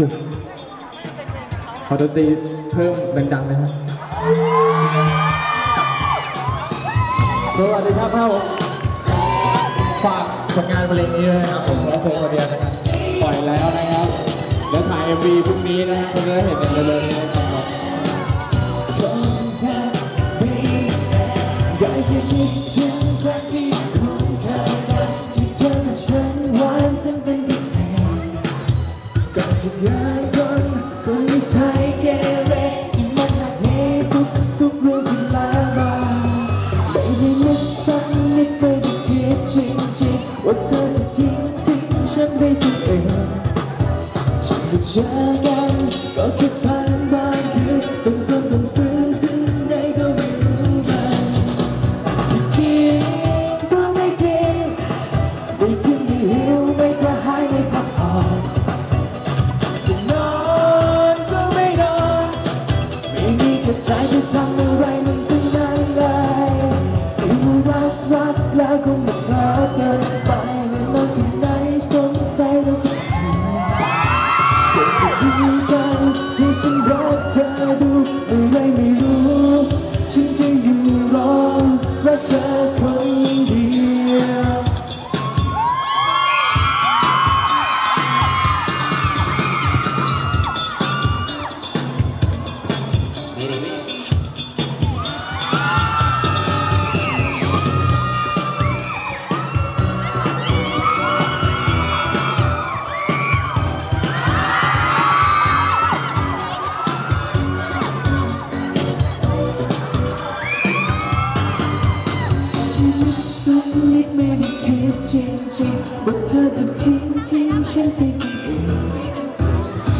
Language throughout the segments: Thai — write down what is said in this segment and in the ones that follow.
ชิขอดนตรีเพิ่มดังๆเลยครับสวัสดีครับครับผมฝากผลงานเพลงนี้ด้วยนะครับผมร้องเพลงคนเดียวนะครับ ปล่อยแล้วนะครับ แล้วถ่าย MV พรุ่งนี้นะครับคุณจะได้เห็นกันเลยนะครับ ก่อนที่งานจนก็นิสัยเกเรที่มันหักเหทุกทุกเรื่องที่ลามาไม่ได้นึกสักนิดไม่ได้คิดจริงว่าเธอจะทิ้งทิ้งฉันไปตัวเองฉันได้เจอกัน รักแล้วคงไม่พอเกินไปไม่นอนที่ไหนสงสัยแล้วก็เสีย ไม่ได้คิดจริงๆว่าเธอจะทิ้งทิ้งฉันไปที่อื่น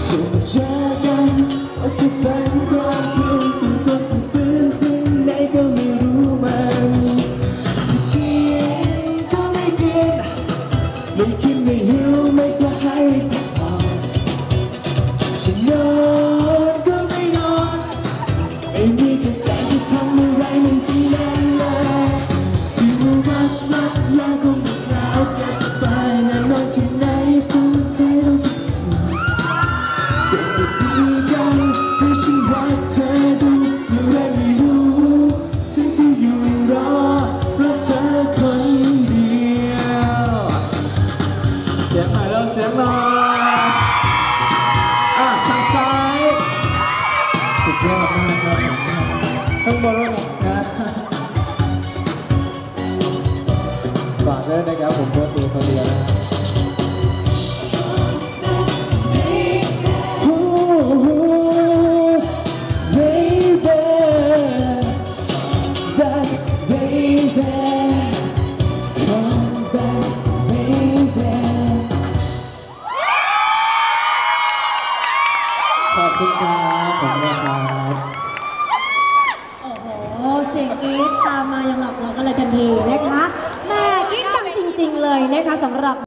จะมาเจอกันอาจจะฝันไป ยอดมากครับทั้งบนว่าไงนะฝากด้วยนะครับผมเพื่อตัวคนเดียวนะครับ คุณครับผมนะครับโอ้โห เสียงกรี๊ดตามมายังหลับเรากันเลยทันทีนะคะแม่กรี๊ดดังจริง ๆ เลยนะคะสำหรับ